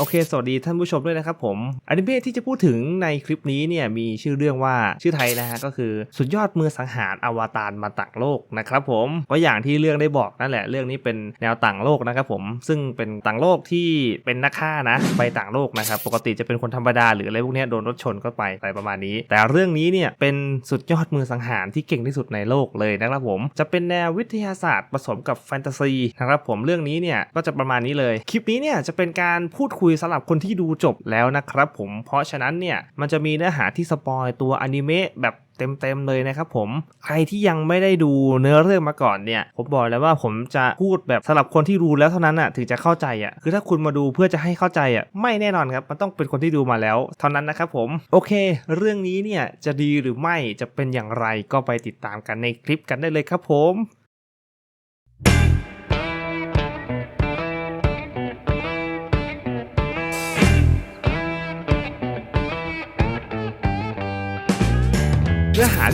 โอเค สวัสดีท่านผู้ชมด้วยนะครับผมอนิเมะที่จะพูดถึงในคลิปนี้เนี่ยมีชื่อเรื่องว่าชื่อไทยนะฮะก็คือสุดยอดมือสังหารอวตารมาต่างโลกนะครับผมก็อย่างที่เรื่องได้บอกนั่นแหละเรื่องนี้เป็นแนวต่างโลกนะครับผมซึ่งเป็นต่างโลกที่เป็นนักฆ่านะไปต่างโลกนะครับปกติจะเป็นคนธรรมดาหรืออะไรพวกนี้โดนรถชนก็ไปอะไรประมาณนี้ แต่เรื่องนี้เนี่ยเป็นสุดยอดมือสังหารที่เก่งที่สุดในโลกเลยนะครับผมจะเป็นแนววิทยาศาสตร์ผสมกับแฟนตาซีนะครับผมเรื่องนี้เนี่ยก็จะประมาณนี้เลย คลิปนี้เนี่ยจะเป็นการพูดคุยสำหรับคนที่ดูจบแล้วนะครับผมเพราะฉะนั้นเนี่ยมันจะมีเนื้อหาที่สปอยตัวอนิเมะแบบเต็มๆเลยนะครับผมใครที่ยังไม่ได้ดูเนื้อเรื่องมาก่อนเนี่ย ผมบอกแล้วว่าผมจะพูดแบบสำหรับคนที่รู้แล้วเท่านั้นอะถึงจะเข้าใจอะคือถ้าคุณมาดูเพื่อจะให้เข้าใจอะไม่แน่นอนครับมันต้องเป็นคนที่ดูมาแล้วเท่านั้นนะครับผมโอเค เรื่องนี้เนี่ยจะดีหรือไม่จะเป็นอย่างไรก็ไปติดตามกันในคลิปกันได้เลยครับผม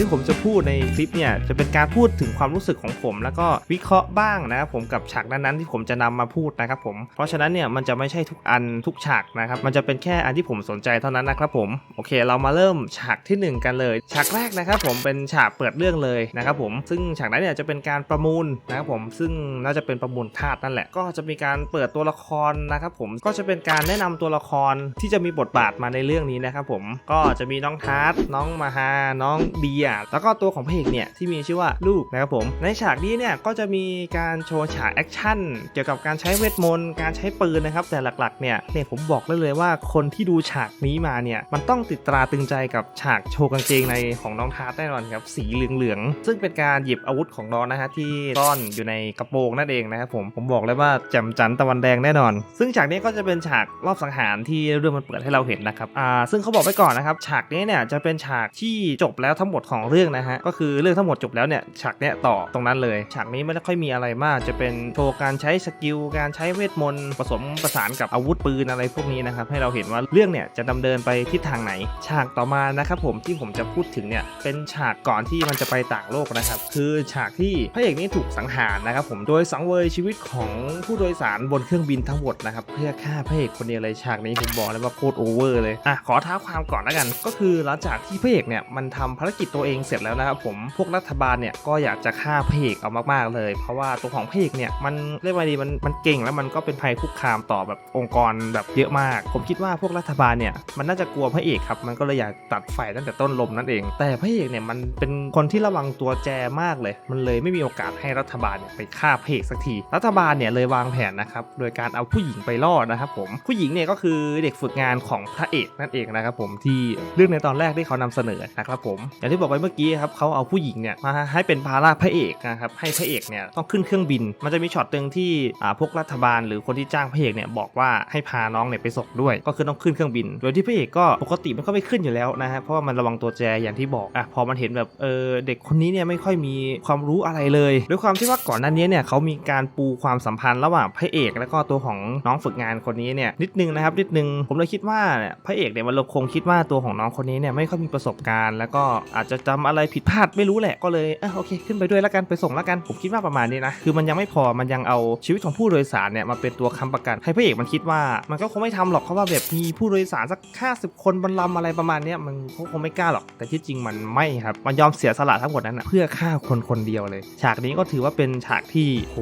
ที่ผมจะพูดในคลิปเนี่ยจะเป็นการพูดถึงความรู้สึกของผม แล้วก็วิเคราะห์บ้างนะครับผมกับฉากนั้นๆที่ผมจะนำมาพูดนะครับผมเพราะฉะนั้นเนี่ยมันจะไม่ใช่ทุกอันทุกฉากนะครับมันจะเป็นแค่อันที่ผมสนใจเท่านั้นนะครับผมโอเค เรามาเริ่มฉากทีหนึ่1 กันเลย ฉากแรกนะครับผมเป็นฉากเปิดเรื่องเลยนะครับผมซึ่งฉากนั้นเนี่ยจะเป็นการประมูลนะครับผมซึ่งน่าจะเป็นประมูลธาตุนั่นแหละ ก็จะมีการเปิดตัวละครนะครับผมก็จะเป็นการแนะนำตัวละครที่จะมีบทบาทมาในเรื่องนี้นะครับผมก็จะมีน้องทาร์ตน้องมาฮาน้องเดียแล้วก็ตัวของพระเอกเนี่ยที่มีชื่อว่าลูกนะครับผมในฉากนี้เนี่ยก็จะมีการโชว์ฉากแอคชั่นเกี่ยวกับการใช้เวทมนต์การใช้ปืนนะครับแต่หลักๆเนี่ยเนี่ยผมบอกได้เลยว่าคนที่ดูฉากนี้มาเนี่ยมันต้องติดตราตึงใจกับฉากโชว์กางเกงในของน้องทาร์แน่นอนครับสีเหลืองๆซึ่งเป็นการหยิบอาวุธของน้องนะฮะที่ซ่อนอยู่ในกระโปรงนั่นเองนะครับผมผมบอกเลยว่าแจ่มจันตะวันแดงแน่นอน ซึ่งฉากนี้ก็จะเป็นฉากรอบสังหารที่เรื่องมันเปิดให้เราเห็นนะครับอ่าซึ่งเขาบอกไว้ก่อนนะครับฉากนี้เนี่ยจะเป็นฉากที่จบแล้วทั้งหมดของเรื่องนะฮะ ก็คือเรื่องทั้งหมดจบแล้วเนี่ยฉากเนี้ยต่อตรงนั้นเลย ฉากนี้ไม่ได้ค่อยมีอะไรมาก จะเป็นโชว์การใช้สกิล การใช้เวทมนต์ผสมประสานกับอาวุธปืนอะไรพวกนี้นะครับ ให้เราเห็นว่าเรื่องเนี่ยจะดำเนินไปทิศทางไหน ฉากต่อมานะครับผมที่ผมจะพูดถึงเนี่ยเป็นฉากก่อนที่มันจะไปต่างโลกนะครับ คือฉากที่พระเอกนี่ถูกสังหารนะครับผมโดยสังเวยชีวิตของผู้โดยสารบนเครื่องบินทั้งหมดนะครับเพื่อฆ่าพระเอกคนเดียวเลยฉากนี้ผมบอกเลยว่าโคตรโอเวอร์เลยอะขอท้าความก่อนแล้วกัน ก็คือหลังจากที่พระเอกเนี่ยมันทำภารกิจตัวเองเสร็จแล้วนะครับผมพวกรัฐบาลเนี่ยก็อยากจะฆ่าพระเอกเอามากๆเลย เพราะว่าตัวของพระเอกเนี่ยมันเรียกว่าดีมันมันเก่งแล้วมันก็เป็นภัยคุกคามต่อแบบองค์กรแบบเยอะมาก ผมคิดว่าพวกรัฐบาลเนี่ยมันน่าจะกลัวพระเอกครับมันก็เลยอยากตัดไฟตั้งแต่ต้นลมนั่นเอง แต่พระเอกเนี่ยมันเป็นคนที่ระวังตัวแจมากเลย มันเลยไม่มีโอกาสให้รัฐบาลเนี่ยไปฆ่าพระเอกสักที รัฐบาลเนี่ยเลยวางแผนนะครับโดยการเอาผู้หญิงไปล่อนะครับผมผู้หญิงเนี่ยก็คือเด็กฝึกงานของพระเอกนั่นเองนะครับผมที่เรื่องในตอนแรกที่เขานำเสนอนะครับผมอย่างที่บอกไปเมื่อกี้ครับเขาเอาผู้หญิงเนี่ยมาให้เป็นภาระพระเอกนะครับให้พระเอกเนี่ยต้องขึ้นเครื่องบิน มันจะมีช็อตหนึ่งที่อ่าพวกรัฐบาล หรือคนที่จ้างพระเอกเนี่ยบอกว่าให้พาน้องเนี่ยไปส่งด้วย ก็คือต้องขึ้นเครื่องบิน โดยที่พระเอกก็ปกติมันก็ไม่ขึ้นอยู่แล้วนะฮะเพราะว่ามันระวังตัวแจอย่างที่บอกอะพอมันเห็นแบบเออเด็กคนนี้เนี่ยไม่ค่อยมีความรู้อะไรเลยด้วยความที่ว่าก่อนหน้านี้เนี่ยเขามีการปูความสัมพันธ์ระหว่างพระเอกแล้วก็ตัวของน้องฝึกงานคนนี้เนี่ยนิดนึงนะครับนิดนึงผมเลยคิดว่าเนี่ยพระเอกเนี่ยมันคงคิดว่าตัวของน้องคนนี้เนี่ยไม่ค่อยมีประสบการณ์ แล้วก็อาจจะจำอะไรผิดพลาดไม่รู้แหละก็เลยอะโอเค ขึ้นไปด้วยแล้วกันไปส่งแล้วกันผมคิดว่าประมาณนี้นะคือมันยังไม่พอมันยังเอาชีวิตของผู้โดยสารเนี่ยมาเป็นตัวค้ำประกันให้พระเอกมันคิดว่ามันก็คงไม่ทำหรอกเพราะว่าแบบมีผู้โดยสารสัก 50 คนบนลำอะไรประมาณนี้มันเขาคงไม่กล้าหรอก แต่ที่จริงมันไม่ครับมันยอมเสียสละทั้งหมดนั้นนะเพื่อฆ่าคนคนเดียวเลย ฉากนี้ก็ถือว่าเป็นฉากที่โห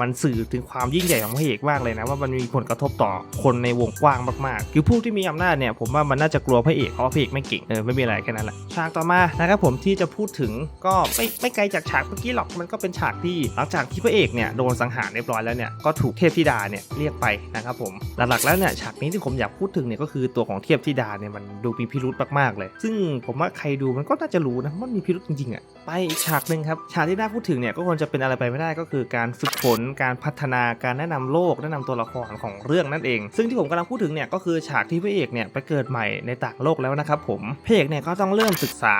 มันสื่อถึงความยิ่งใหญ่ของพระเอกมากเลยนะว่ามันมีผลกระทบต่อคนในวงกว้างมากๆ คือผู้ที่มีอำนาจเนี่ยผมว่ามันน่าจะกลัวพระเอกเพราะว่าพระเอกไม่เก่งเออไม่มีอะไรแค่นั้นแหละฉากต่อมานะครับผมที่จะพูดถึงก็ไม่ไม่ไกลจากฉากเมื่อกี้หรอกมันก็เป็นฉากที่หลังจากที่พระเอกเนี่ยโดนสังหารเรียบร้อยแล้วเนี่ยก็ถูกเทพธิดาเนี่ยเรียกไปนะครับผมหลักๆแล้วเนี่ยฉากนี้ที่ผมอยากพูดถึงเนี่ยก็คือตัวของเทพธิดาเนี่ยมันดูมีพิรุธมากๆเลย ซึ่งผมว่าใครดูมันก็น่าจะรู้นะมันมีพิรุธจริงๆอะ ไปอีกฉากหนึ่งครับ ฉากที่น่าพูดถึงเนี่ยก็ควรจะเป็นอะไรไปไม่ได้ก็คือการฝึกฝนการพัฒนาการแนะนำโลกแนะนำตัวละครของเรื่องนั่นเอง ซึ่งที่ผมกำลังพูดถึงเนี่ยก็คือฉากที่พระเอกเนี่ยไปเกิดใหม่ในต่างโลกแล้วนะครับผมพระเอกเนี่ยก็ต้องเริ่มศึกษา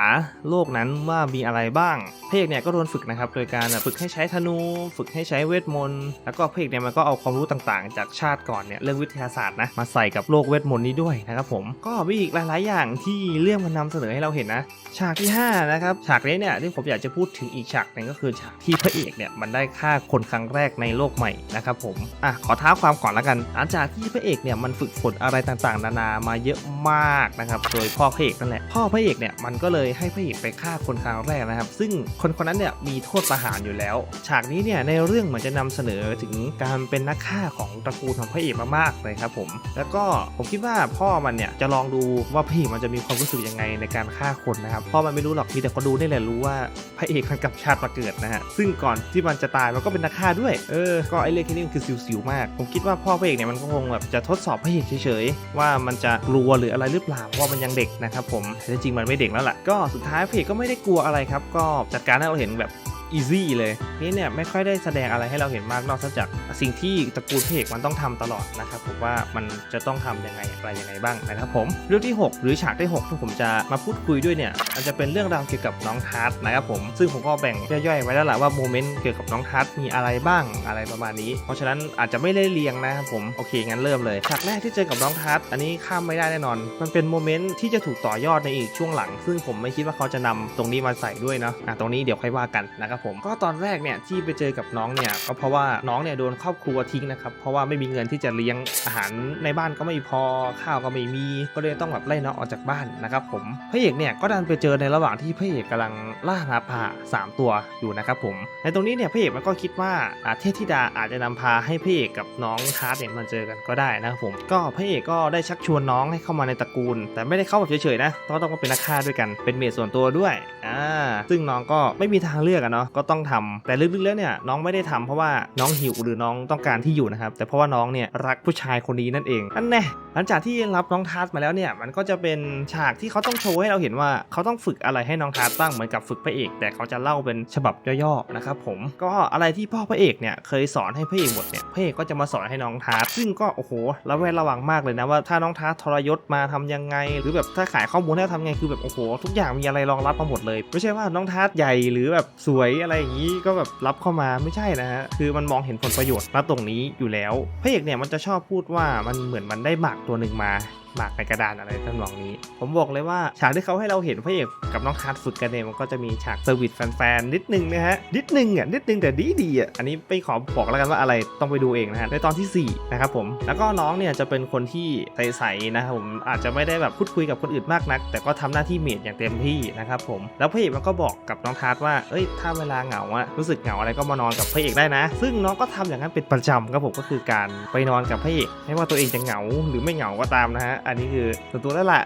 โลกนั้นว่ามีอะไรบ้างพระเอกเนี่ยก็โดนฝึกนะครับโดยการฝึกให้ใช้ธนู ฝึกให้ใช้เวทมนต์แล้วก็พระเอกเนี่ยมันก็เอาความรู้ต่างๆ จากชาติก่อนเนี่ยเรื่องวิทยาศาสตร์นะมาใส่กับโลกเวทมนต์นี้ด้วยนะครับผมก็มีอีกหลายๆอย่างที่เรื่องมันนำเสนอให้เราเห็นนะ ฉากที่5นะครับฉากนี้เนี่ยที่ผมผมอยากจะพูดถึงอีกฉากหนึงก็คือฉากที่พระเอกเนี่ยมันได้ฆ่าคนครั้งแรกในโลกใหม่นะครับผมอะขอท้าความก่อนละกันหลังจากที่พระเอกเนี่ยมันฝึกฝนอะไรต่างๆ นานามาเยอะมากนะครับโดยพ่อพระเอกนั่นแหละพ่อพระเอกเนี่ยมันก็เลยให้พระเอกไปฆ่าคนครั้งแรกนะครับ ซึ่งคนคนนั้นเนี่ยมีโทษประหารอยู่แล้ว ฉากนี้เนี่ยในเรื่องเหมือนจะนำเสนอถึงการเป็นนักฆ่าของตระกูลของพระเอกมามากเลยครับผม แล้วก็ผมคิดว่าพ่อมันเนี่ยจะลองดูว่าพระเอกมันจะมีความรู้สึกยังไงในการฆ่าคนนะครับพ่อมันไม่รู้หรอกมีแต่คนดูนี่แหละรู้ว่าพระเอกมันกลับชาติมาเกิดนะฮะ ซึ่งก่อนที่มันจะตายมันก็เป็นนักฆ่าด้วย เออ ก็ไอเรื่องแค่นี้มันคือสิวๆมาก ผมคิดว่าพ่อพระเอกเนี่ยมันก็คงแบบจะทดสอบพระเอกเฉยๆ ว่ามันจะกลัวหรืออะไรหรือเปล่าเพราะว่ามันยังเด็กนะครับผมแต่จริงๆมันไม่เด็กแล้วล่ะ ก็สุดท้ายพระเอกก็ไม่ได้กลัวอะไรครับ ก็จัดการให้เราเห็นแบบ อีซี่เลย นี่เนี่ยไม่ค่อยได้แสดงอะไรให้เราเห็นมากนอกจากสิ่งที่ตระกูลพระเอกมันต้องทำตลอดนะครับผมว่ามันจะต้องทำยังไงอะไรยังไงบ้างนะครับผมเรื่องที่ 6 หรือฉากที่6ที่ผมจะมาพูดคุยด้วยเนี่ยมันจะเป็นเรื่องราวเกี่ยวกับน้องทัศนะครับผมซึ่งผมก็แบ่งย่อยๆไว้แล้วแหละว่าโมเมนต์เกี่ยวกับน้องทัศมีอะไรบ้างอะไรประมาณนี้ เพราะฉะนั้นอาจจะไม่ได้เรียงนะครับผมโอเคงั้นเริ่มเลยฉากแรกที่เจอกับน้องทัศอันนี้ข้ามไม่ได้แน่นอน มันเป็นโมเมนต์ที่จะถูกต่อยอดในอีกช่วงหลัง ซึ่งผมไม่คิดว่าเขาจะนำตรงนี้มาใส่ด้วยเนาะอะตรงนี้เดี๋ยวค่อยว่ากันนะครับผม ก็ตอนแรกเนี่ยที่ไปเจอกับน้องเนี่ยก็เพราะว่าน้องเนี่ยโดนครอบครัวทิ้งนะครับเพราะว่าไม่มีเงินที่จะเลี้ยงอาหารในบ้านก็ไม่พอข้าวก็ไม่มีก็เลยต้องแบบไล่น้องออกจากบ้านนะครับผมพระเอกเนี่ยก็ดันไปเจอในระหว่างที่พระเอกกำลังล่าหาป่าสามตัวอยู่นะครับผม ในตรงนี้เนี่ยพระเอกมันก็คิดว่าอาเทพธิดาอาจจะนำพาให้พระเอกกับน้องทาร์ตเนี่ยมาเจอกันก็ได้นะครับผมก็พระเอกก็ได้ชักชวนน้องให้เข้ามาในตระกูล แต่ไม่ได้เข้าแบบเฉยๆนะต้องต้องมาเป็นนักฆ่าด้วยกันเป็นเมดส่วนตัวด้วยอ่าซึ่งน้องก็ไม่มีทางเลือกอะเนาะก็ต้องทำแต่ลึกๆแล้วเนี่ยน้องไม่ได้ทำเพราะว่าน้องหิวหรือน้องต้องการที่อยู่นะครับแต่เพราะว่าน้องเนี่ยรักผู้ชายคนนี้นั่นเองนั่นแน่หลังจากที่รับน้องทาร์มาแล้วเนี่ยมันก็จะเป็นฉากที่เขาต้องโชว์ให้เราเห็นว่าเขาต้องฝึกอะไรให้น้องทาร์ตบ้างเหมือนกับฝึกพระเอก แต่เขาจะเล่าเป็นฉบับย่อๆนะครับผมก็อะไรที่พ่อพระเอกเนี่ยเคยสอนให้พระเอกหมดเนี่ยพระเอกก็จะมาสอนให้น้องทาร์ซึ่งก็โอ้โหระแวดระวังมากเลยนะว่าถ้าน้องทาร์ทรยศมาทำยังไง หรือแบบถ้าขายข้อมูลให้เราทำไงคือแบบโอ้โหทุกอย่างมีอะไรรองรับมาหมดเลย ไม่ใช่ว่าน้องทาร์ตใหญ่หรือแบบสวยอะไรอย่างนี้ก็แบบรับเข้ามาไม่ใช่นะฮะคือมันมองเห็นผลประโยชน์ณตรงนี้อยู่แล้วพระเอกเนี่ยมันจะชอบพูดว่ามันเหมือนมันได้หมากตัวหนึ่งมา หมากในกระดานอะไรทำนองนี้ ผมบอกเลยว่าฉากที่เขาให้เราเห็นพระเอกกับน้องคาร์ดฝึกกันเนี่ยมันก็จะมีฉากเซอร์วิสแฟนๆนิดนึงนะฮะนิดนึงอะนิดนึงแต่ดีดีอะอันนี้ไปขอบอกแล้วกันว่าอะไรต้องไปดูเองนะฮะในตอนที่ 4 นะครับผมแล้วก็น้องเนี่ยจะเป็นคนที่ใสๆนะครับผมอาจจะไม่ได้แบบพูดคุยกับคนอื่นมากนัก แต่ก็ทำหน้าที่เมดอย่างเต็มที่นะครับผมแล้วพระเอกมันก็บอกกับน้องทาร์ดว่าเอ้ยถ้าเวลาเหงาอะรู้สึกเหงาอะไรก็มานอนกับพระเอกได้นะ ซึ่งน้องก็ทำอย่างนั้นเป็นประจำครับผมก็คือการไปนอนกับพระเอกไม่ว่าตัวเองจะเหงาหรือไม่เหงาก็ตามนะฮะอันนี้คือส่วนตัวแล้วล่ะ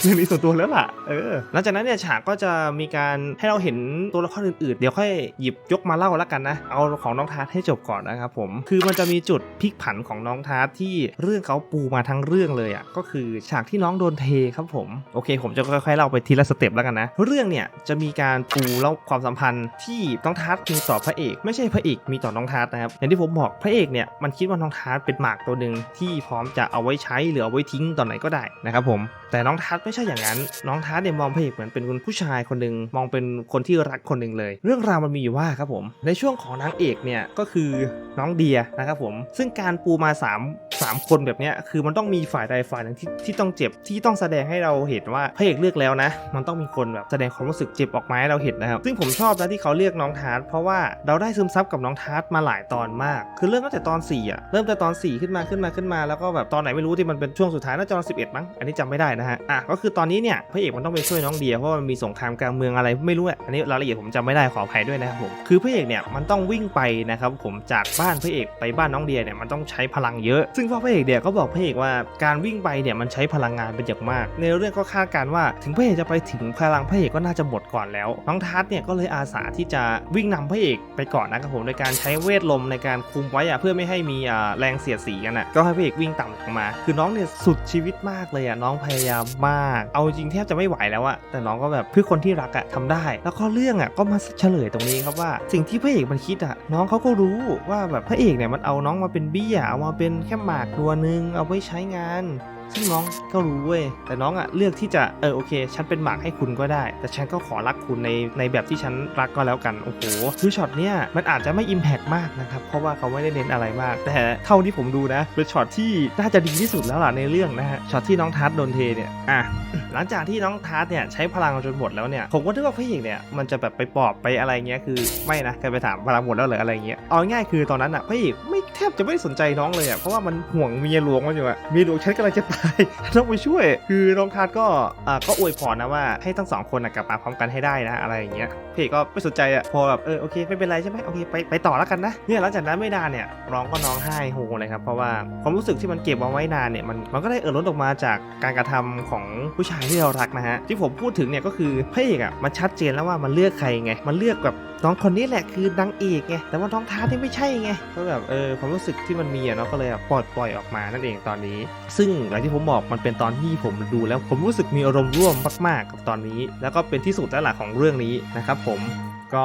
เรื่องนี้ส่วนตัวแล้วล่ะเออหลังจากนั้นเนี่ยฉากก็จะมีการให้เราเห็นตัวละครอื่นๆ เดี๋ยวค่อยหยิบยกมาเล่าแล้วกันนะ เอาของน้องทาร์ให้จบก่อนนะครับผม คือมันจะมีจุดพลิกผันของน้องทาร์ที่เรื่องเขาปูมาทั้งเรื่องเลยอะ ก็คือฉากที่น้องโดนเทครับผม โอเค ผมจะค่อยๆเล่าไปทีละสเต็ปแล้วกันนะ เรื่องเนี่ยจะมีการปูเล่าความสัมพันธ์ที่น้องทาร์มีต่อพระเอก ไม่ใช่พระเอกมีต่อน้องทาร์นะครับ อย่างที่ผมบอกพระเอกเนี่ยมันคิดว่าน้องทาร์เป็นหมากตัวหนึ่งที่พร้อมจะเอาไว้ใช้หรือเอาไว้ทิ้งตอนไหนก็ได้นะครับผม แต่น้องทัศน์ไม่ใช่อย่างนั้น น้องทัศน์เนี่ยมองพระเอกเหมือนเป็นผู้ชายคนหนึ่งมองเป็นคนที่รักคนหนึ่งเลย เรื่องราวมันมีอยู่ว่าครับผม ในช่วงของนางเอกเนี่ยก็คือน้องเดียนะครับผม ซึ่งการปูมา 3 3 คนแบบเนี้ยคือมันต้องมีฝ่ายใดฝ่ายหนึ่งที่ที่ต้องเจ็บที่ต้องแสดงให้เราเห็นว่าพระเอกเลือกแล้วนะ มันต้องมีคนแบบแสดงความรู้สึกเจ็บออกมาให้เราเห็นนะครับ ซึ่งผมชอบนะที่เขาเลือกน้องทัศน์เพราะว่าเราได้ซึมซับกับน้องทัศน์มาหลายตอนมาก คือเริ่มตั้งแต่ตอน4อะเริ่มแต่ตอน 4 ขึ้นมาขึ้นมาขึ้นมาแล้วก็แบบตอนไหนไม่รู้ที่มันเป็นช่วงสุดท้ายน่าจะตอน11มั้งอันนี้จำไม่ได้นะฮะอะก็คือตอนนี้เนี่ยพระเอกมันต้องไปช่วยน้องเดียเพราะมันมีสงครามกลางเมืองอะไรไม่รู้อะอันนี้รายละเอียดผมจำไม่ได้ขออภัยด้วยนะครับผมคือพระเอกเนี่ยมันต้องวิ่งไปนะครับผมจากบ้านพระเอกไปบ้านน้องเดียเนี่ยมันต้องใช้พลังเยอะ ซึ่งพ่อพระเอกเนี่ยก็บอกพระเอกว่าการวิ่งไปเนี่ยมันใช้พลังงานเป็นอย่างมาก ในเรื่องก็คาดการณ์ว่าถึงพระเอกจะไปถึงพลังพระเอกก็น่าจะหมดก่อนแล้ว น้องทัศน์เนี่ยก็เลยอาสาที่จะวิ่งนำพระเอกไปก่อนนะครับผมโดยการใช้เวทลมในการคุมไว้อะเพื่อไม่ให้มีแรงเสียดสีกันอะก็ให้พระเอกวิ่งต่ำลงมา คือน้องเนี่ยสุดชีวิตมากเลยอะน้องพยายามมาก เอาจริงแทบจะไม่ไหวแล้วอะแต่น้องก็แบบเพื่อคนที่รักอะทำได้ แล้วก็เรื่องอะก็มาเฉลยตรงนี้ครับว่า สิ่งที่พระเอกมันคิดอะน้องเขาก็รู้ว่าแบบพระเอกเนี่ยมันเอาน้องมาเป็นเบี้ยเอามาเป็นแค่หมากตัวนึงเอาไว้ใช้งาน ซึ่งน้องก็รู้เว้ยแต่น้องอะเลือกที่จะเออโอเค ฉันเป็นหมากให้คุณก็ได้ แต่ฉันก็ขอรักคุณในในแบบที่ฉันรักก็แล้วกันโอ้โหคือช็อตเนี้ยมันอาจจะไม่อิมแพกมากนะครับเพราะว่าเขาไม่ได้เน้นอะไรมาก แต่เท่าที่ผมดูนะเป็นช็อตที่น่าจะดีที่สุดแล้วล่ะในเรื่องนะฮะช็อตที่น้องทัศน์โดนเทเนี่ยอะหลังจากที่น้องทัศน์เนี่ยใช้พลังจนหมดแล้วเนี่ยผมก็นึกว่าพระเอกเนี่ยมันจะแบบไปปอบไปอะไรเงี้ยคือไม่นะเคยไปถามพลังหมดแล้วเหรออะไรเงี้ยเอาง่ายคือตอนนั้นอะพระเอกไม่แทบจะไม่สนใจน้องเลยอะเพราะว่ามันห่วงเมียหลวงมันอยู่อะเมียหลวงฉันกำลังจะตายต้องไปช่วย คือน้องทัศน์ก็อ่าก็อวยพรนะว่าให้ทั้งสองคนนะกลับมาพร้อมกันให้ได้นะอะไรอย่างเงี้ยพระเอกก็ไม่สนใจอะพอแบบเออโอเคไม่เป็นไรใช่ไหมโอเคไปไปต่อแล้วกันนะเนี่ยหลังจากนั้นไม่นานเนี่ยร้องก็น้องไห้โฮเลยครับเพราะว่าความรู้สึกที่มันเก็บเอาไว้นานเนี่ยมันมันก็ได้เอ่อล้นออกมาจากการกระทำของผู้ชายที่เรารักนะฮะที่ผมพูดถึงเนี่ยก็คือพระเอกอะมันชัดเจนแล้วว่ามันเลือกใครไงมันเลือกแบบ น้องคนนี้แหละคือนางเอกไงแต่ว่าน้องท้าที่ไม่ใช่ไงก็แบบเออความรู้สึกที่มันมีอะเนาะก็เลยปล่อยปล่อยออกมานั่นเองตอนนี้ ซึ่งอย่างที่ผมบอกมันเป็นตอนที่ผมดูแล้วผมรู้สึกมีอารมณ์ร่วมมาก ๆ กับตอนนี้ แล้วก็เป็นที่สุดแล้วล่ะของเรื่องนี้นะครับผมก็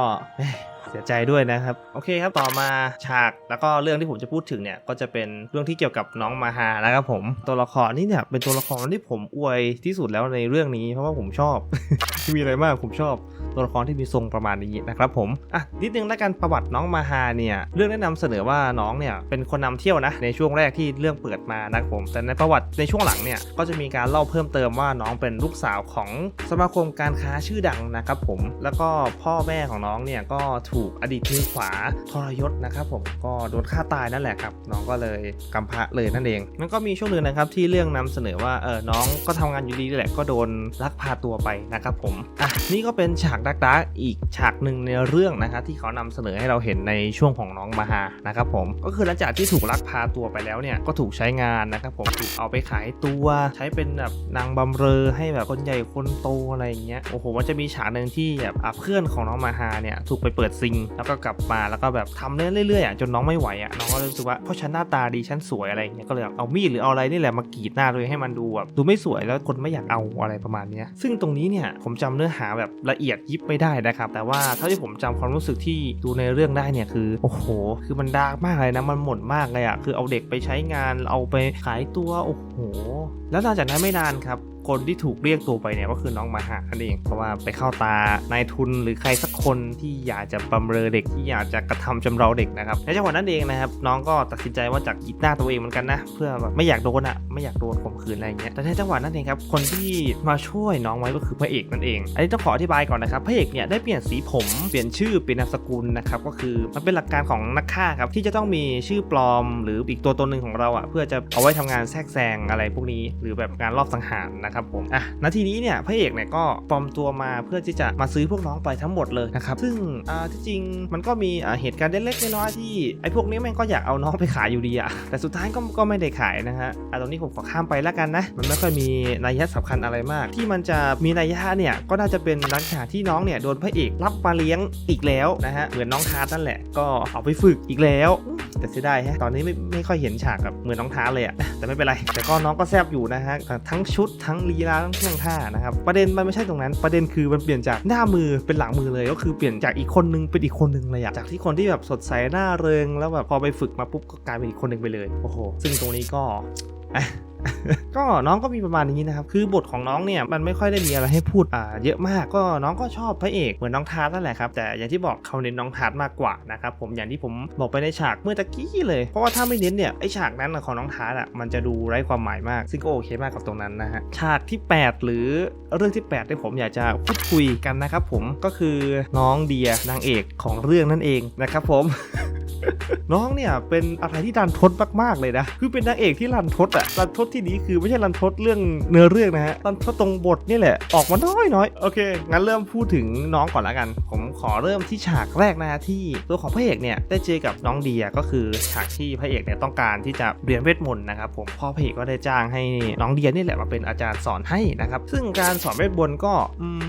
เสียใจด้วยนะครับ โอเคครับต่อมาฉากแล้วก็เรื่องที่ผมจะพูดถึงเนี่ยก็จะเป็นเรื่องที่เกี่ยวกับน้องมาฮานะครับผมตัวละครนี่เนี่ยเป็นตัวละครที่ผมอวยที่สุดแล้วในเรื่องนี้เพราะว่าผมชอบม่มีอะไรมากผมชอบตัวละครที่มีทรงประมาณนี้นะครับผมอะนิดนึงแล้วกันประวัติน้องมาฮาเนี่ยเรื่องแนะนำเสนอว่าน้องเนี่ยเป็นคนนำเที่ยวนะในช่วงแรกที่เรื่องเปิดมานะครับผมแต่ในประวัติในช่วงหลังเนี่ยก็จะมีการเล่าเพิ่มเติมว่าน้องเป็นลูกสาวของสมาคมการค้าชื่อดังนะครับผมแล้วก็พ่อแม่ของน้องเนี่ยก็ถูกอดีตมือขวาทรยศนะครับผมก็โดนฆ่าตายนั่นแหละครับ น้องก็เลยกำพร้าเลยนั่นเองมันก็มีช่วงหนึ่งนะครับที่เรื่องนำเสนอว่าเออน้องก็ทำงานอยู่ดีนี่แหละก็โดนลักพาตัวไปนะครับผมอะนี่ก็เป็นฉากดักดักอีกฉากหนึ่งในเรื่องนะครับที่เขานำเสนอให้เราเห็นในช่วงของน้องมาฮานะครับผมก็คือหลังจากที่ถูกลักพาตัวไปแล้วเนี่ยก็ถูกใช้งานนะครับผมถูกเอาไปขายตัวใช้เป็นแบบนางบำเรอให้แบบคนใหญ่คนโตอะไรอย่างเงี้ยโอ้โหมันจะมีฉากหนึ่งที่แบบเพื่อนของน้องมาฮาเนี่ยถูกไปเปิดซิง แล้วก็กลับมาแล้วก็แบบทำเรื่อยๆอะจนน้องไม่ไหวอะน้องก็รู้สึกว่าเพราะฉันหน้าตาดีฉันสวยอะไรอย่างเงี้ยก็เลยเอามีดหรือเอาอะไรนี่แหละมากรีดหน้าตัวเองให้มันดูแบบดูไม่สวยแล้วคนไม่อยากเอาอะไรประมาณนี้ซึ่งตรงนี้เนี่ยผมจำเนื้อหาแบบละเอียดยิบไม่ได้นะครับแต่ว่าเท่าที่ผมจำความรู้สึกที่ดูในเรื่องได้เนี่ยคือโอ้โห คือมันดาร์กมากเลยนะมันหม่นมากเลยอะคือเอาเด็กไปใช้งานเอาไปขายตัวโอ้โหแล้วหลังจากนั้นไม่นานครับ คนที่ถูกเรียกตัวไปเนี่ยก็คือน้องมาหานั่นเองเพราะว่าไปเข้าตานายทุนหรือใครสักคนที่อยากจะบำเรอเด็กที่อยากจะกระทำจำเราเด็กนะครับในจังหวะนั้นเองนะครับน้องก็ตัดสินใจว่าจะกีดหน้าตัวเองเหมือนกันนะ เพื่อแบบไม่อยากโดนอะ ไม่อยากโดนข่มขืนอะไรเงี้ยแต่ในจังหวะนั้นเองครับคนที่มาช่วยน้องไว้ก็คือพระเอกนั่นเอง อันนี้ต้องขออธิบายก่อนนะครับพระเอกเนี่ยได้เปลี่ยนสีผมเปลี่ยนชื่อเปลี่ยนนามสกุลนะครับก็คือมันเป็นหลักการของนักฆ่าครับที่จะต้องมีชื่อปลอม หรืออีกตัวตนหนึ่งของเราอะเพื่อจะเอาไว้ทำงานแทรกแซงอะไรพวกนี้ หรือแบบกานรอบสังหารนะครับผมอะนาทีนี้เนี่ยพระเอกเนี่ยก็ปลอมตัวมาเพื่อที่จะมาซื้อพวกน้องไปทั้งหมดเลยนะครับซึ่งอ่าที่จริงมันก็มีอ่าเหตุการณ์เล็กๆน้อยๆที่ไอ้พวกนี้แม่งก็อยากเอาน้องไปขายอยู่ดีอะแต่สุดท้ายก็ก็ไม่ได้ขายนะฮะอะตรงนี้ผมขอข้ามไปแล้วกันนะ มันไม่ค่อยมีนัยยะสำคัญอะไรมาก ที่มันจะมีนัยยะเนี่ยก็น่าจะเป็นลังจากที่น้องเนี่ยโดนพระเอกรับมาเลี้ยงอีกแล้วนะฮะเหมือนน้องทาร์ตนั่นแหละ ก็เอาไปฝึกอีกแล้ว แต่เสียดายฮะตอนนี้ไม่ไม่ค่อยเห็นฉากแบบเหมือนน้องทาร์ตเลยอะแต่ไม่เป็นไร แต่ก็น้องก็แซบอยู่นะฮะทั้งชุดทั้งลีลาทั้งเครื่องท่านะครับประเด็นมันไม่ใช่ตรงนั้น ประเด็นคือมันเปลี่ยนจากหน้ามือเป็นหลังมือเลยก็คือเปลี่ยนจากอีกคนนึงเป็นอีกคนนึงเลยอะจากที่คนที่แบบสดใสหน้าเริงแล้วแบบพอไปฝึกมาปุ๊บก็กลายเป็นอีกคนนึงไปเลยโอ้โหซึ่งตรงนี้ก็ ก็น้องก็มีประมาณนี้นะครับ คือบทของน้องเนี่ยมันไม่ค่อยได้มีอะไรให้พูดอ่าเยอะมากก็น้องก็ชอบพระเอกเหมือนน้องทาร์ตนั่นแหละครับ แต่อย่างที่บอกเขาเน้นน้องทาร์ตมากกว่านะครับผมอย่างที่ผมบอกไปในฉากเมื่อตะกี้เลย เพราะว่าถ้าไม่เน้นเนี่ยไอฉากนั้นของน้องทาร์ตอะมันจะดูไร้ความหมายมาก ซึ่งก็โอเคมากกับตรงนั้นนะฮะฉากที่ 8 หรือเรื่องที่8ที่ผมอยากจะพูดคุยกันนะครับผมก็คือน้องเดียนางเอกของเรื่องนั่นเองนะครับผม น้องเนี่ยเป็นอะไรที่รันทดมากๆเลยนะ คือเป็นนางเอกที่รันทดอะรันทดที่นี้คือไม่ใช่รันทดเรื่องเนื้อเรื่องนะฮะ รันทดตรงบทนี่แหละ ออกมาน้อยน้อยโอเค งั้นเริ่มพูดถึงน้องก่อนละกัน ผมขอเริ่มที่ฉากแรกนะฮะที่ตัวของพระเอกเนี่ยได้เจอกับน้องเดียก็คือฉากที่พระเอกเนี่ยต้องการที่จะเรียนเวทมนต์นะครับผมพ่อพระเอกก็ได้จ้างให้น้องเดียนี่แหละมาเป็นอาจารย์สอนให้นะครับ ซึ่งการสอนเวทมนต์ก็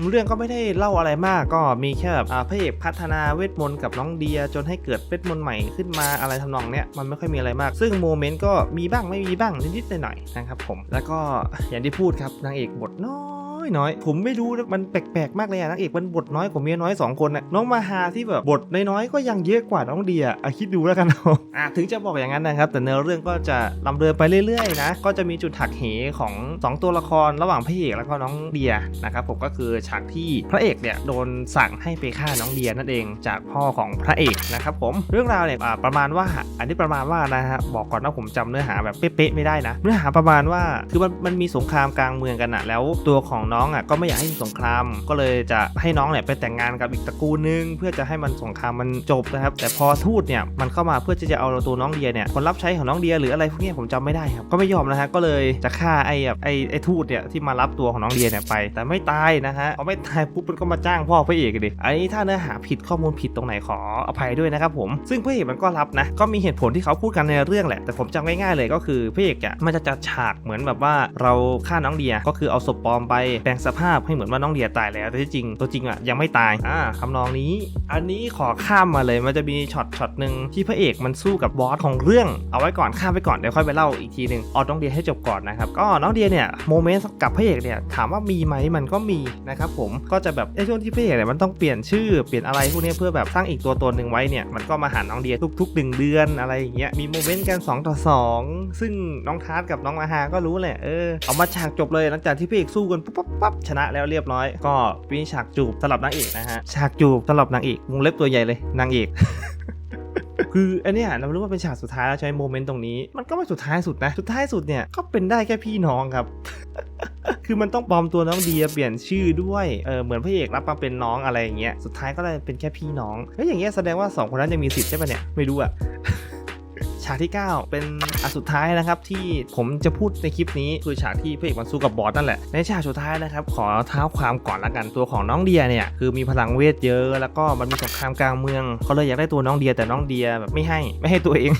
เรื่องก็ไม่ได้เล่าอะไรมากก็มีแค่แบบพระเอกพัฒนาเวทมนต์กับน้องเดียจนให้เกิดเวทมนต์ใหม่ขึ้นมาอะไรทำนองเนี้ยมันไม่ค่อยมีอะไรมาก ซึ่งโมเมนต์ก็มีบ้างไม่มีบ้างนิดๆหน่อยๆนะครับผมแล้วก็อย่างที่พูดครับนางเอกบทน้อย อยน้อย ผมไม่รู้นะมันแปลกๆมากเลยอะนางเอกมันบทน้อยกว่าเมียน้อยสองคนน่ะน้องมาฮาที่แบบบทน้อยๆก็ยังเยอะกว่าน้องเดียอะคิดดูแล้วกันอะถึงจะบอกอย่างนั้นนะครับ แต่เนื้อเรื่องก็จะลำเดินไปเรื่อยๆนะก็จะมีจุดหักเหของสองตัวละครระหว่างพระเอกแล้วก็น้องเดียนะครับผมก็คือฉากที่พระเอกเนี่ยโดนสั่งให้ไปฆ่าน้องเดียนั่นเองจากพ่อของพระเอกนะครับผมเรื่องราวเนี่ยประมาณว่าอันนี้ประมาณว่านะฮะบอกก่อนว่าผมจำเนื้อหาแบบเป๊ะๆไม่ได้นะ เนื้อหาประมาณว่าคือมันมันมีสงครามกลางเมืองกันอะแล้วตัวของน้องอะก็ไม่อยากให้มีสงคราม ก็เลยจะให้น้องเนี่ยไปแต่งงานกับอีกตระกูลนึงเพื่อจะให้มันสงครามมันจบนะครับ แต่พอทูตเนี่ยมันเข้ามาเพื่อที่จะเอาตัวน้องเดียเนี่ยคนรับใช้ของน้องเดียหรืออะไรพวกนี้ผมจำไม่ได้ครับก็ไม่ยอมนะฮะก็เลยจะฆ่าไอ้แบบไอ้ไอ้ทูตเนี่ยที่มารับตัวของน้องเดียเนี่ยไป แต่ไม่ตายนะฮะพอไม่ตายปุ๊บมันก็มาจ้างพ่อพระเอกดิอันนี้ถ้าเนื้อหาผิดข้อมูลผิดตรงไหนขออภัยด้วยนะครับผมซึ่งพระเอกมันก็รับนะก็มีเหตุผลที่เขาพูดกันในเรื่องแหละ แต่ผมจำง่ายๆเลยก็คือพระเอกอะมันจะจัดฉากเหมือนแบบว่าเราฆ่าน้องเดียก็คือเอาศพปลอมไปแปลงสภาพให้เหมือนว่าน้องเดียตายแล้วแต่ที่จริงตัวจริงอะยังไม่ตายอ่าคำนองนี้ อันนี้ขอข้ามมาเลยมันจะมีช็อตช็อตหนึ่งที่พระเอกมันสู้กับบอสของเรื่อง เอาไว้ก่อนข้ามไปก่อนเดี๋ยวค่อยไปเล่าอีกทีหนึ่งเอาน้องเดียให้จบก่อนนะครับก็น้องเดียเนี่ยโมเมนต์กับพระเอกเนี่ยถามว่ามีไหมมันก็มีนะครับผมก็จะแบบในช่วงที่พระเอกเนี่ยมันต้องเปลี่ยนชื่อเปลี่ยนอะไรพวกนี้เพื่อแบบสร้างอีกตัวตนหนึ่งไว้เนี่ยมันก็มาหาน้องเดียทุกๆหนึ่งเดือนอะไรอย่างเงี้ยมีโมเมนต์กัน2ต่อ2ซึ่งน้องทาร์ตกับน้องมาฮาก็รู้แหละเออเอามาฉากจบเลยหลังจากที่พระเอกสู้กันปุ๊บปั๊บชนะแล้วเรียบร้อย ก็มีฉากจูบสำหรับนางเอกนะฮะฉากจูบสำหรับนางเอกวงเล็บตัวใหญ่เลยนางเอกคืออันเนี้ยเรารู้ว่าเป็นฉากสุดท้ายแล้วใช่ไหมโมเมนต์ตรงนี้มันก็ไม่สุดท้ายสุดนะสุดท้ายสุดเนี่ยก็เป็นได้แค่พี่น้องครับ คือมันต้องปลอมตัวน้องเดียเปลี่ยนชื่อด้วยเออเหมือนพระเอกรับมาเป็นน้องอะไรอย่างเงี้ยสุดท้ายก็เลยเป็นแค่พี่น้องแล้วอย่างเงี้ยแสดงว่าสองคนนั้นยังมีสิทธิ์ใช่ปะเนี่ยไม่รู้อะากที่ 9 เป็นอันสุดท้ายนะครับที่ผมจะพูดในคลิปนี้คือฉากที่พระเอกมันสู้กับบอสนั่นแหละในฉากสุดท้ายนะครับขอเท้าความก่อนละกันตัวของน้องเดียเนี่ยคือมีพลังเวทเยอะแล้วก็มันมีสงครามกลางเมืองเขาเลยอยากได้ตัวน้องเดียแต่น้องเดียแบบไม่ให้ไม่ให้ตัวเอง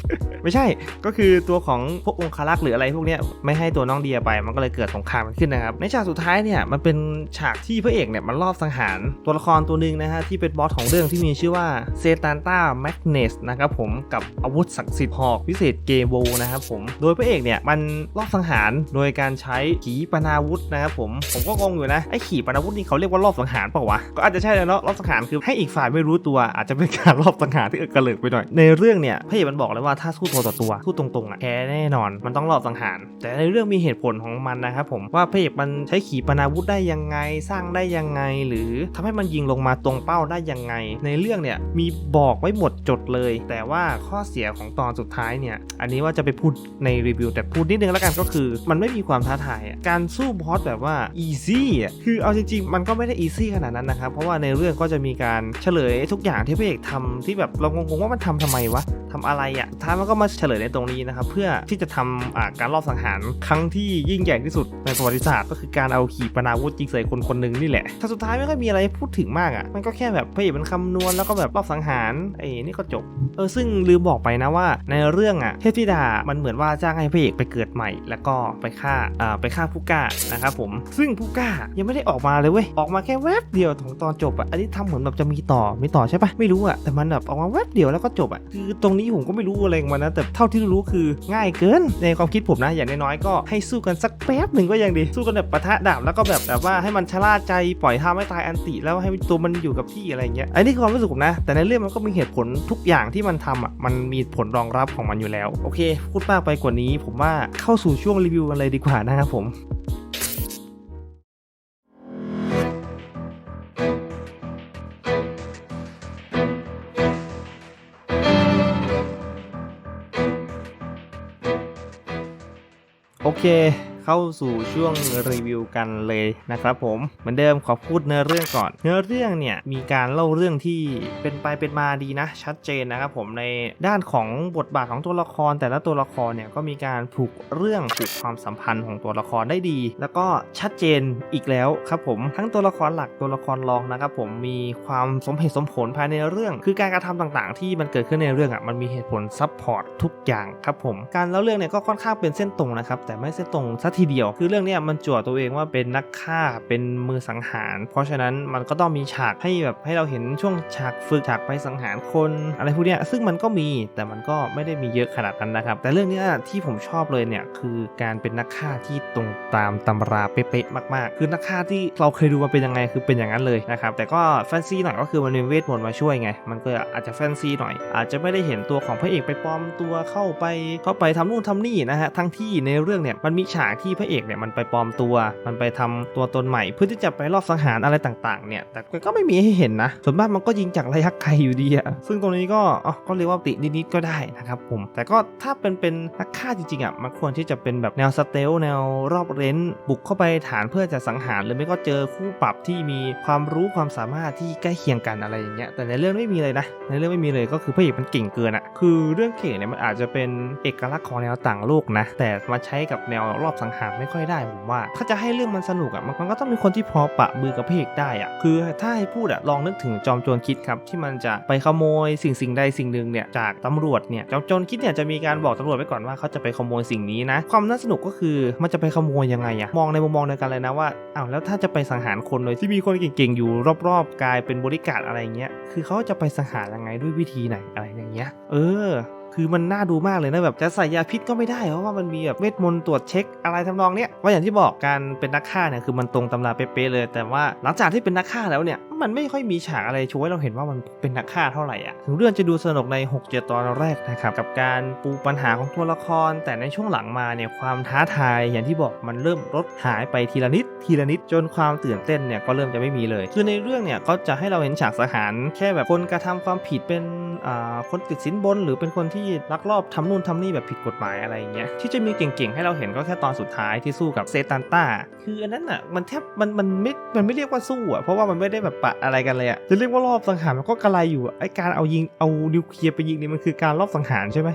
ไม่ใช่ก็คือตัวของพวกองคารักษ์หรืออะไรพวกเนี้ยไม่ให้ตัวน้องเดียไปมันก็เลยเกิดสงครามกันขึ้นนะครับในฉากสุดท้ายเนี่ยมันเป็นฉากที่พระเอกเนี่ยมันรอบสังหารตัวละครตัวหนึ่งนะฮะที่เป็นบอสของเรื่องที่มีชื่อว่าเซตานต้าแมกเนสนะครับผมกับอาวุธศักดิ์สิทธิ์หอกพิเศษเกมโบนะครับผม โดยพระเอกเนี่ยมันรอบสังหารโดยการใช้ขีปนาวุธนะครับผม ผมก็งงอยู่นะ ไอ้ขีปนาวุธนี่เขาเรียกว่ารอบสังหารเปล่าวะ ก็อาจจะใช่แล้วเนาะ รอบสังหารคือให้อีกฝ่ายไม่รู้ตัว อาจจะเป็นการรอบสังหารที่เอกระเลิกไปหน่อย ในเรื่องเนี่ยพระเอกมันบอกเลยว่าถ้าสู้ตัวต่อตัวสู้ตรงๆอะแพ้แน่นอน มันต้องรอบสังหาร แต่ในเรื่องมีเหตุผลของมันนะครับผม ว่าพระเอกมันใช้ขีปนาวุธได้ยังไง สร้างได้ยังไง หรือทำให้มันยิงลงมาตรงเป้าได้ยังไง ในเรื่องเนี่ยมีบอกไว้หมดจดเลย แต่ว่าข้อเสียของตอนสุดท้ายเนี่ย อันนี้ว่าจะไปพูดในรีวิว แต่พูดนิดนึงแล้วกันก็คือ มันไม่มีความท้าทายการสู้บอสแบบว่า easy อะคือเอาจริงๆ มันก็ไม่ได้ easy ขนาดนั้นนะครับ เพราะว่าในเรื่องก็จะมีการเฉลยทุกอย่างที่พระเอกทำที่แบบเรางงๆว่ามันทำทำไมวะทำอะไรอะท้ายมันก็มาเฉลยในตรงนี้นะครับ เพื่อที่จะทำอ่าการรอบสังหารครั้งที่ยิ่งใหญ่ที่สุดในประวัติศาสตร์ ก็คือการเอาขีปนาวุธยิงใส่คนคนหนึ่งนี่แหละ ถ้าสุดท้ายไม่ค่อยมีอะไรพูดถึงมากอะ มันก็แค่แบบพระเอกมันคำนวณแล้วก็แบบรอบสังหารไอ้นี่ก็จบ เออซึ่งลืมบอกไปนะว่าในเรื่องอะเทพธิดา มันเหมือนว่าจ้างให้พระเอกไปเกิดใหม่ แล้วก็ไปฆ่าอ่าไปฆ่าผู้กล้านะครับผม ซึ่งผู้กล้ายังไม่ได้ออกมาเลยเว้ย ออกมาแค่แวบเดียวของตอนจบอะอันนี้ทำเหมือนแบบจะมีต่อมีต่อใช่ปะไม่รู้อะแต่มันแบบออกมาแวบเดียวแล้วก็จบอะคือตรงนี้ผมก็ไม่รู้อะไรมันนะแต่เท่าที่รู้คือง่ายเกิน ในความคิดผมนะอย่างน้อยๆก็ให้สู้กันสักแป๊บหนึ่งก็ยังดีสู้กันแบบปะทะดาบแล้วก็แบบแบบว่าให้มันชะล่าใจปล่อยท่าไม่ตายอันติแล้วให้ตัวมันอยู่กับที่อะไรเงี้ยอันนี้คือความรู้สึกผมนะ แต่ในเรื่องมันก็มีเหตุผลทุกอย่างที่มันทำอะมันมีผลรองรับของมันอยู่แล้ว โอเค พูดมากไปกว่านี้ ผมว่าเข้าสู่ช่วงรีวิวกันเลยดีกว่านะครับผมโอเค เข้าสู่ช่วงรีวิวกันเลยนะครับผมเหมือนเดิมขอพูดเนื้อเรื่องก่อน เนื้อเรื่องเนี่ยมีการเล่าเรื่องที่เป็นไปเป็นมาดีนะ ชัดเจนนะครับผมในด้านของบทบาทของตัวละคร แต่ละตัวละครเนี่ยก็มีการผูกเรื่องผูกความสัมพันธ์ของตัวละครได้ดี แล้วก็ชัดเจนอีกแล้วครับผมทั้งตัวละครหลักตัวละครรองนะครับผมมีความสมเหตุสมผลภายในเรื่อง คือการกระทำต่างๆ ที่มันเกิดขึ้นในเรื่องอะมันมีเหตุผลซับพอร์ตทุกอย่างครับผมการเล่าเรื่องเนี่ยก็ค่อนข้างเป็นเส้นตรงนะครับแต่ไม่เส้นตรงสักทีเดียว คือเรื่องนี้มันจั่วตัวเองว่าเป็นนักฆ่าเป็นมือสังหาร เพราะฉะนั้นมันก็ต้องมีฉากให้แบบให้เราเห็นช่วงฉากฝึกฉากไปสังหารคนอะไรพวกนี้ซึ่งมันก็มีแต่มันก็ไม่ได้มีเยอะขนาดนั้นนะครับ แต่เรื่องนี้ที่ผมชอบเลยเนี่ยคือการเป็นนักฆ่าที่ตรงตามตำราเป๊ะๆมาก ๆ คือนักฆ่าที่เราเคยดูมาเป็นยังไงคือเป็นอย่างนั้นเลยนะครับแต่ก็แฟนซีหน่อยก็คือมันมีเวทมนต์มาช่วยไง มันก็อาจจะแฟนซีหน่อย อาจจะไม่ได้เห็นตัวของพระเอกไปปลอมตัวเข้าไปเข้าไปทำนู่นทำนี่นะฮะทั้งที่ในเรื่องเนี่ยมันมีฉากที่พระเอกเนี่ยมันไปปลอมตัว มันไปทำตัวตนใหม่ เพื่อที่จะไปรอบสังหารอะไรต่างๆเนี่ยแต่ก็ไม่มีให้เห็นนะส่วนมากมันก็ยิงจากระยะไกลอยู่ดีอะซึ่งตรงนี้ก็อ๋อก็เรียกว่าตินิดๆก็ได้นะครับผมแต่ก็ถ้าเป็นเป็นนักฆ่าจริงๆอะมันควรที่จะเป็นแบบแนวสเตลแนวรอบเร้นบุกเข้าไปฐานเพื่อจะสังหารหรือไม่ก็เจอคู่ปรับที่มีความรู้ความสามารถที่ใกล้เคียงกันอะไรอย่างเงี้ยแต่ในเรื่องไม่มีเลยนะ ในเรื่องไม่มีเลยก็คือพระเอกมันเก่งเกินอะคือเรื่องเก่งเนี่ยมันอาจจะเป็นเอกลักษณ์ของแนวต่างโลกนะแต่มาใช้กับแนวรอบสังหารไม่ค่อยได้ผมว่า ถ้าจะให้เรื่องมันสนุกอะมันก็ต้องมีคนที่พอปะมือกับพระเอกได้อะคือถ้าให้พูดอะลองนึกถึงจอมโจรคิดครับที่มันจะไปขโมยสิ่งสิ่งใดสิ่งหนึ่งเนี่ยจากตำรวจเนี่ยจอมโจรคิดเนี่ยจะมีการบอกตำรวจไว้ก่อนว่าเขาจะไปขโมยสิ่งนี้นะ ความน่าสนุกก็คือมันจะไปขโมยยังไงอะมองในมุมมองเดียวกันเลยนะว่าอ้าวแล้วถ้าจะไปสังหารคนโดยที่มีคนเก่งๆอยู่รอบๆกายเป็นบริการอะไรเงี้ยคือเขาจะไปสังหารยังไงด้วยวิธีไหนอะไรอย่างเงี้ยเออ คือมันน่าดูมากเลยนะแบบจะใส่ยาพิษก็ไม่ได้เพราะว่ามันมีแบบเวทมนต์ตรวจเช็คอะไรทำนองเนี้ยว่าอย่างที่บอกการเป็นนักฆ่าเนี่ยคือมันตรงตำราเป๊ะๆเลย แต่ว่าหลังจากที่เป็นนักฆ่าแล้วเนี่ย มันไม่ค่อยมีฉากอะไรช่วยเราเห็นว่ามันเป็นนักฆ่าเท่าไหร่อะถึงเรื่องจะดูสนุกใน6 7ตอนแรกนะครับกับการปูปัญหาของตัวละคร แต่ในช่วงหลังมาเนี่ยความท้าทายอย่างที่บอกมันเริ่มลดหายไปทีละนิดทีละนิดจนความตื่นเต้นเนี่ยก็เริ่มจะไม่มีเลย คือในเรื่องเนี่ยก็จะให้เราเห็นฉากสังหารแค่แบบคนกระทำความผิดเป็นอ่าคนติดสินบน หรือเป็นคนที่ลักลอบทำนู่นทำนี่แบบผิดกฎหมายอะไรเงี้ยที่จะมีเก่งๆ ให้เราเห็นก็แค่ตอนสุดท้ายที่สู้กับเซตันต้าคืออันนั้นอะมันแทบมันมันไม่มันไม่เรียกว่าสู้อะเพราะว่ามันไม่ได้แบบปะอะไรกันเลยอะจะเรียกว่ารอบสังหารมันก็กระไรอยู่อะไอการเอายิงเอานิวเคลียร์ไปยิงนี่มันคือการรอบสังหารใช่ไหม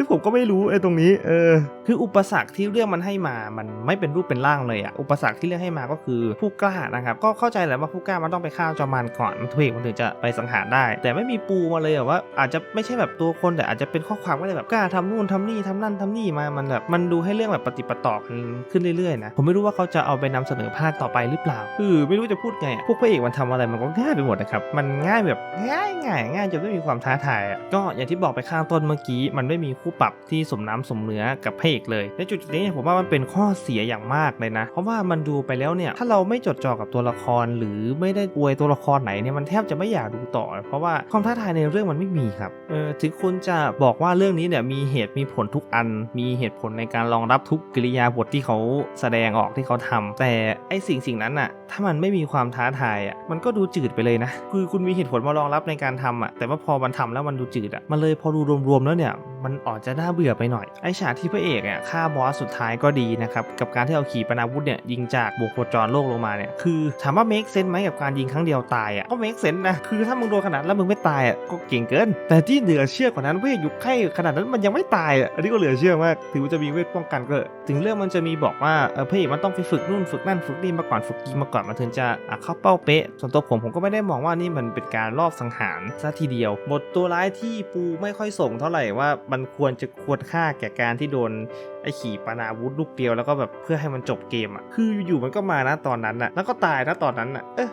ซึ่งผมก็ไม่รู้ไอ้ตรงนี้ เออ คืออุปสรรคที่เรื่องมันให้มา มันไม่เป็นรูปเป็นร่างเลยอะอุปสรรคที่เรื่องให้มาก็คือผู้กล้านะครับ ก็เข้าใจแหละว่าผู้กล้ามันต้องไปฆ่าจอมมารก่อนมันถึงมันถึงจะไปสังหารได้ แต่ไม่มีปูมาเลยว่า อาจจะไม่ใช่แบบตัวคนแต่อาจจะเป็นข้อความก็ได้แบบกล้าทำนู่นทำนี่ทำนั่นทำนี่มา มันแบบมันดูให้เรื่องแบบปฏิปต่อกันขึ้นเรื่อยๆนะ ผมไม่รู้ว่าเขาจะเอาไปนำเสนอภาคต่อไปหรือเปล่า คือไม่รู้จะพูดไง พวกพระเอกมันทำอะไรมันก็ง่ายไปหมดนะครับ มันง่ายแบบง่ายง่ายง่ายจนไม่มีความท้าทายอะก็อย่างที่บอกไปข้างต้นเมื่อกี้ มันไม่มีคูปรับที่สมน้ำสมเนื้อกับพระเอกเลยในจุดนี้เนี่ยผมว่ามันเป็นข้อเสียอย่างมากเลยนะ เพราะว่ามันดูไปแล้วเนี่ยถ้าเราไม่จดจ่อกับตัวละคร หรือไม่ได้อวยตัวละครไหนเนี่ยมันแทบจะไม่อยากดูต่อ เพราะว่าความท้าทายในเรื่องมันไม่มีครับเออถึงคุณจะบอกว่าเรื่องนี้เนี่ยมีเหตุมีผลทุกอัน มีเหตุผลในการรองรับทุกกิริยาบทที่เขาแสดงออกที่เขาทำแต่ไอสิ่งสิ่งนั้นอะถ้ามันไม่มีความท้าทายอะมันก็ดูจืดไปเลยนะ คือคุณมีเหตุผลมารองรับในการทำอะแต่ว่าพอมันทำแล้วมันดูจืดอะมันเลยพอดูรวมๆแล้วเนี่ยมันออจะน่าเบื่อไปหน่อย ไอฉากที่พระเอกเนี่ยฆ่าบอสสุดท้ายก็ดีนะครับ กับการที่เอาขีปนาวุธเนี่ยยิงจากบวกโคจรโลกลงมาเนี่ย คือถามว่า make sense ไหมกับการยิงครั้งเดียวตายอะ ก็ make sense นะ คือถ้ามึงโดนขนาดแล้วมึงไม่ตายอะ ก็เก่งเกิน แต่ที่เหลือเชื่อกว่านั้นเวทอยู่ใกล้ขนาดนั้นมันยังไม่ตายอะ อันนี้ก็เหลือเชื่อมากถือว่าจะมีเวทป้องกันก็ถอะถึงเรื่องมันจะมีบอกว่าเออพระเอกมันต้องไปฝึกนู่นฝึกนั่นฝึกนี่มาก่อนฝึกยิงมาก่อนมันถึงจะอะเข้าเป้าเป๊ะ ส่วนตัวผมผมก็ไม่ได้มองว่านี่มันเป็นการรอบสังหารซะทีเดียวบทตัวร้ายที่ปูไม่ค่อยส่งเท่าไหร่ว่ามันควรควรจะควรค่าแก่การที่โดนไอ้ขี่ปนาวุธลูกเดียวแล้วก็แบบเพื่อให้มันจบเกมอะคืออยู่ๆมันก็มานะตอนนั้นอะแล้วก็ตายนะตอนนั้นอะเอ๊ะ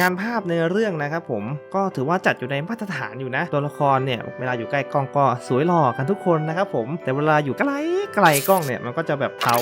งานภาพในเรื่องนะครับผมก็ถือว่าจัดอยู่ในมาตรฐานอยู่นะ ตัวละครเนี่ยเวลาอยู่ใกล้กล้องก็สวยหล่อกันทุกคนนะครับผมแต่เวลาอยู่ไกลไกลกล้องเนี่ยมันก็จะแบบเผา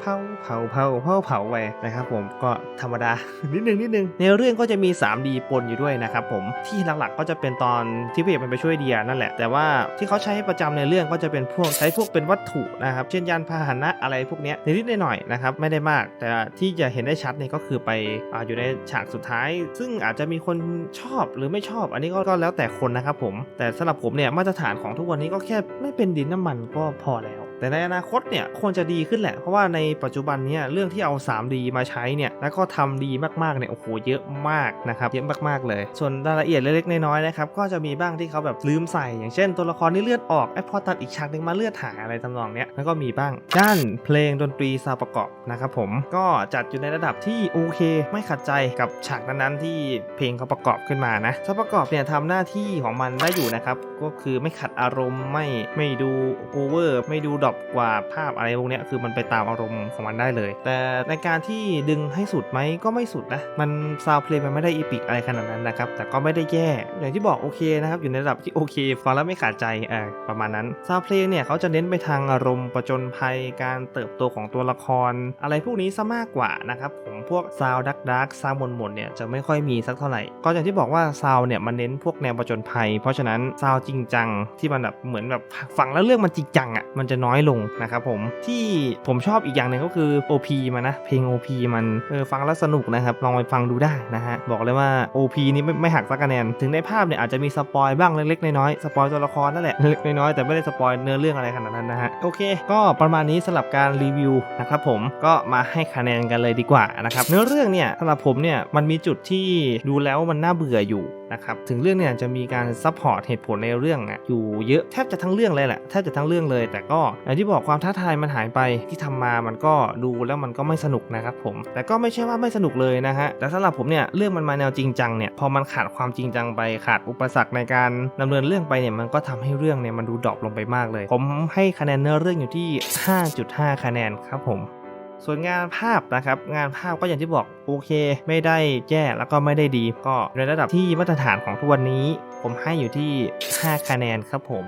เผาเผาเผาเผาเผาไปนะครับผมก็ธรรมดา นิดนึงนิดนึงในเรื่องก็จะมี 3D ปนอยู่ด้วยนะครับผมที่หลักๆก็จะเป็นตอนที่พระเอกมันไปช่วยเดียนั่นแหละแต่ว่าที่เขาใช้ประจำในเรื่องก็จะเป็นพวกใช้พวกเป็นวัตถุนะครับเช่นยานพาหนะอะไรพวกนี้นิดๆหน่อยๆนะครับไม่ได้มาก แต่ที่จะเห็นได้ชัดเนี่ยก็คือไปออยู่ในฉากสุดท้าย ซึ่งอาจจะมีคนชอบหรือไม่ชอบ อันนี้ก็แล้วแต่คนนะครับผมแต่สำหรับผมเนี่ยมาตรฐานของทุกวันนี้ก็แค่ไม่เป็นดินน้ำมันก็พอแล้ว แต่ในอนาคตเนี่ยควรจะดีขึ้นแหละ เพราะว่าในปัจจุบันเนี่ยเรื่องที่เอา 3D มาใช้เนี่ยแล้วก็ทำดีมากๆเนี่ยโอ้โหเยอะมากนะครับเยอะมากๆเลย ส่วนรายละเอียดเล็กๆน้อยๆนะครับก็จะมีบ้างที่เขาแบบลืมใส่ อย่างเช่น ตัวละครนี่เลือดออกไอ้พอตัดอีกฉากหนึ่งมาเลือดหายอะไรทำนองเนี้ยแล้วก็มีบ้างด้านเพลงดนตรีซาวประกอบนะครับผมก็จัดอยู่ในระดับที่โอเค ไม่ขัดใจกับฉากนั้นๆ ที่เพลงเขาประกอบขึ้นมานะซาวประกอบเนี่ยทำหน้าที่ของมันได้อยู่นะครับก็คือไม่ขัดอารมณ์ไม่ไม่ดูโอเวอร์ไม่ดูดดรอปกว่าภาพอะไรพวกนี้คือมันไปตามอารมณ์ของมันได้เลย แต่ในการที่ดึงให้สุดไหมก็ไม่สุดนะ มันซาวเพลงมันไม่ได้อีพิกอะไรขนาดนั้นนะครับ แต่ก็ไม่ได้แย่ อย่างที่บอกโอเคนะครับ อยู่ในระดับที่โอเค ฟังแล้วไม่ขาดใจอ่าประมาณนั้นซาวเพลงเนี่ยเขาจะเน้นไปทางอารมณ์ประจนภัยการเติบโตของตัวละคร อะไรพวกนี้ซะมากกว่านะครับผมพวกซาวดักดักซาวมนมนเนี่ยจะไม่ค่อยมีสักเท่าไหร่ ก็อย่างที่บอกว่าซาวเนี่ยมันเน้นพวกแนวประจนภัย เพราะฉะนั้นซาวจริงจังที่มันแบบเหมือนแบบฟังแล้วเรื่องมันจริงจังอะมันจะน้อยลงนะครับผมที่ผมชอบอีกอย่างหนึ่งก็คือ OP มันนะ เพลง OP มันเออฟังแล้วสนุกนะครับ ลองไปฟังดูได้นะฮะ บอกเลยว่า OP นี้ไม่ไม่หักสักคะแนน ถึงในภาพเนี่ยอาจจะมีสปอยบ้างเล็กๆ น้อยๆ สปอยตัวละครนั่นแหละเล็กน้อยๆ แต่ไม่ได้สปอยเนื้อเรื่องอะไรขนาดนั้นนะฮะ โอเค ก็ประมาณนี้สำหรับการรีวิวนะครับผมก็มาให้คะแนนกันเลยดีกว่านะครับเนื้อเรื่องเนี่ยสำหรับผมเนี่ยมันมีจุดที่ดูแล้วมันน่าเบื่ออยู่นะครับถึงเรื่องเนี่ยจะมีการซัพพอร์ตเหตุผลในเรื่องอะอยู่เยอะแทบจะทั้งเรื่องเลยแหละแทบจะทั้งเรื่องเลย แต่ก็อย่างที่บอกความท้าทายมันหายไปที่ทำมามันก็ดูแล้วมันก็ไม่สนุกนะครับผมแต่ก็ไม่ใช่ว่าไม่สนุกเลยนะฮะแต่สำหรับผมเนี่ยเรื่องมันมาแนวจริงจังเนี่ยพอมันขาดความจริงจังไปขาดอุปสรรคในการดำเนินเรื่องไปเนี่ยมันก็ทำให้เรื่องเนี่ยมันดูดรอปลงไปมากเลย ผมให้คะแนนเนื้อเรื่องอยู่ที่ 5.5 คะแนนครับผม ส่วนงานภาพนะครับงานภาพก็อย่างที่บอกโอเค ไม่ได้แย่แล้วก็ไม่ได้ดี ก็ในระดับที่มาตรฐานของทุกวันนี้ ผมให้อยู่ที่ 5 คะแนนครับผม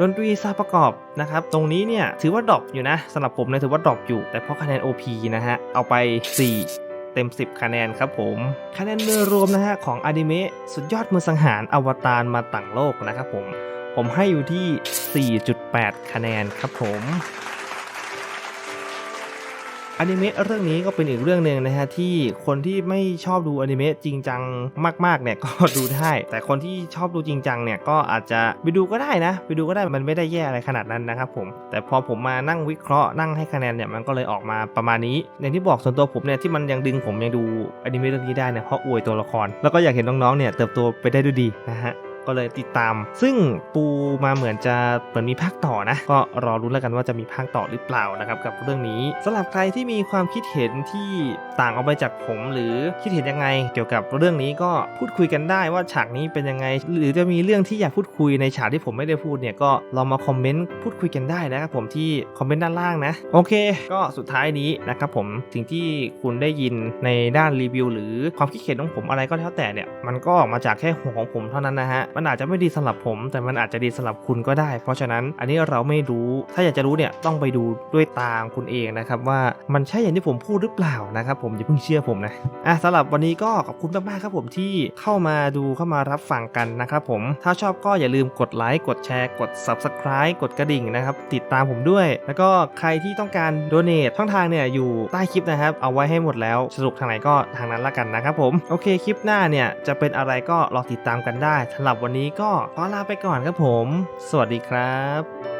ดนตรีซาประกอบนะครับ ตรงนี้เนี่ยถือว่าดรอปอยู่นะสำหรับผมเนี่ยถือว่าดรอปอยู่ แต่เพราะคะแนน OP นะฮะ เอาไป 4 เต็ม 10 คะแนนครับผม คะแนนโดยรวมนะฮะ ของอนิเมะสุดยอดมือสังหารอวตารมาต่างโลกนะครับผม ผมให้อยู่ที่ 4.8 คะแนนครับผม อนิเมะเรื่องนี้ก็เป็นอีกเรื่องหนึ่งนะฮะที่คนที่ไม่ชอบดูอนิเมะจริงจังมากๆเนี่ยก็ดูได้ แต่คนที่ชอบดูจริงจังเนี่ยก็อาจจะไปดูก็ได้นะ ไปดูก็ได้มันไม่ได้แย่อะไรขนาดนั้นนะครับผมแต่พอผมมานั่งวิเคราะห์นั่งให้คะแนนเนี่ยมันก็เลยออกมาประมาณนี้อย่างที่บอกส่วนตัวผมเนี่ยที่มันยังดึงผมยังดูอนิเมะเรื่องนี้ได้เนี่ยเพราะอวยตัวละคร แล้วก็อยากเห็นน้องๆเนี่ยเติบโตไปได้ด้วยดีนะฮะ ก็เลยติดตาม ซึ่งปูมาเหมือนจะเหมือนมีภาคต่อนะ ก็รอรุ้นแล้วกันว่าจะมีภาคต่อหรือเปล่านะครับกับเรื่องนี้สำหรับใครที่มีความคิดเห็นที่ต่างออกไปจากผมหรือคิดเห็นยังไง เกี่ยวกับเรื่องนี้ก็พูดคุยกันได้ว่าฉากนี้เป็นยังไง หรือจะมีเรื่องที่อยากพูดคุยในฉากที่ผมไม่ได้พูดเนี่ยก็ลองมาคอมเมนต์พูดคุยกันได้นะครับผมที่คอมเมนต์ด้านล่างนะ โอเค ก็สุดท้ายนี้นะครับผมสิ่งที่คุณได้ยินในด้านรีวิว หรือความคิดเห็นของผมอะไรก็แล้วแต่เนี่ยมันก็ออกมาจากแค่หัวของผมเท่านั้นนะฮะมันอาจจะไม่ดีสำหรับผม แต่มันอาจจะดีสำหรับคุณก็ได้ เพราะฉะนั้นอันนี้เราไม่รู้ถ้าอยากจะรู้เนี่ยต้องไปดูด้วยตาคุณเองนะครับว่ามันใช่อย่างที่ผมพูดหรือเปล่านะครับผมอย่าเพิ่งเชื่อผมนะอะสำหรับวันนี้ก็ขอบคุณมากๆครับผมที่เข้ามาดูเข้ามารับฟังกันนะครับผมถ้าชอบก็อย่าลืมกดไลค์กดแชร์กด subscribe กดกระดิ่งนะครับติดตามผมด้วย แล้วก็ใครที่ต้องการ donate ช่องทางเนี่ยอยู่ใต้คลิปนะครับ เอาไว้ให้หมดแล้วสรุปทางไหนก็ทางนั้นละกันนะครับผมโอเคคลิปหน้าเนี่ยจะเป็นอะไรก็รอติดตามกันได้สำหรับวันนี้ก็ขอลาไปก่อนครับผม สวัสดีครับ